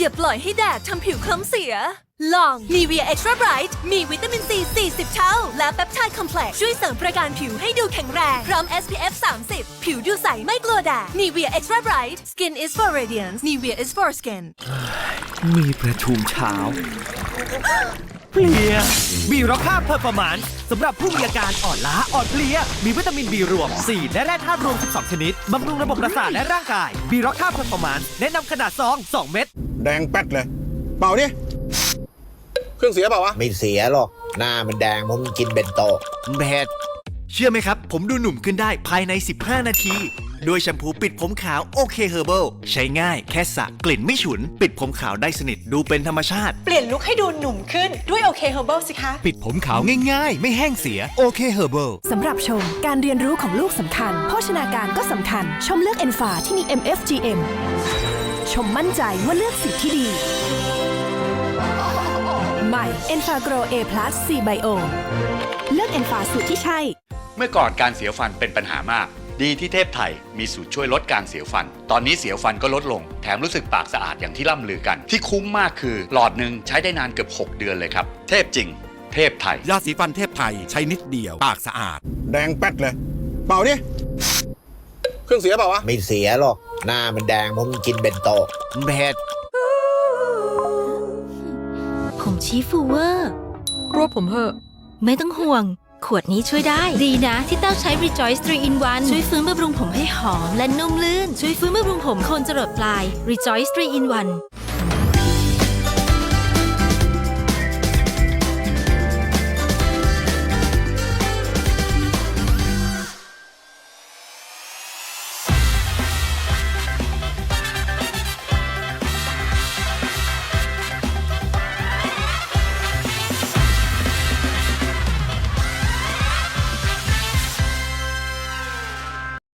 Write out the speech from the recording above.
อย่าปล่อยให้แดดทำผิวคล้ำเสีย ลอง Nivea Extra Bright มีวิตามินซี 40 เท่า และแปปไทด์คอมเพล็กซ์ช่วยเสริมประการผิวให้ดูแข็งแรง พร้อม SPF 30 ผิวดูใสไม่กลัวแดด Nivea Extra Bright Skin is for radiance Nivea is for skin มีประชุมเช้า เพลียบีร็อกค่าเพอร์ฟอร์มานซ์สำหรับผู้มีอาการอ่อนล้าอ่อนเพลีย มีวิตามินบีรวม 4 และแร่ธาตุรวม 12 ชนิด บำรุงระบบประสาทและร่างกายบีร็อกค่าเพอร์ฟอร์มานซ์แนะนำขนาดซอง 2 เม็ด แดงแป๊ดเลย เป่าดิเครื่องเสียเปล่าวะ ไม่เสียหรอก หน้ามันแดงเพราะมันกินเบนโตะแบดเชื่อไหมครับ ผมดูหนุ่มขึ้นได้ภายใน 15 นาที ด้วยแชมพูปิดผมขาวโอเคเฮอร์เบิลใช้ง่ายแค่สระกลิ่นไม่ฉุน ปิดผมขาวได้สนิทดูเป็นธรรมชาติ เปลี่ยนลุคให้ดูหนุ่มขึ้นด้วยโอเคเฮอร์เบิลสิคะ ปิดผมขาวง่ายๆ ไม่แห้งเสียโอเคเฮอร์เบิลสำหรับชมการเรียนรู้ของลูกสำคัญ โภชนาการก็สำคัญ ชมเลือกเอนฟาที่มี MFGM ชมมั่นใจว่าเลือกสิ่งที่ดี ใหม่ e n f a g r o w A Plus C Bio เลือกเอนฟาสูตรที่ใช่ เมื่อก่อนการเสียวฟันเป็นปัญหามาก ดีที่เทพไทยมีสูตรช่วยลดการเสียวฟัน ตอนนี้เสียวฟันก็ลดลง แถมรู้สึกปากสะอาดอย่างที่ล่ำลือกัน ที่คุ้มมากคือ หลอดหนึ่งใช้ได้นานเกือบ 6 เดือนเลยครับ เทพจริง เทพไทย ยาสีฟันเทพไทยใช้นิดเดียว ปากสะอาด แดงแป๊ดเลย เป่าดิ เครื่องเสียเปล่าวะ ไม่เสียหรอก หน้ามันแดงเพราะมันกินเบนโตะแบดผมชี้ฟูเวอร์ รวบผมเหอะ ไม่ต้องห่วง ขวดนี้ช่วยได้ ดีนะที่เต้าใช้ Rejoice 3 in 1ช่วยฟื้นบำรุงผมให้หอมและนุ่มลื่น ช่วยฟื้นบำรุงผมโคนจรดปลาย Rejoice 3 in 1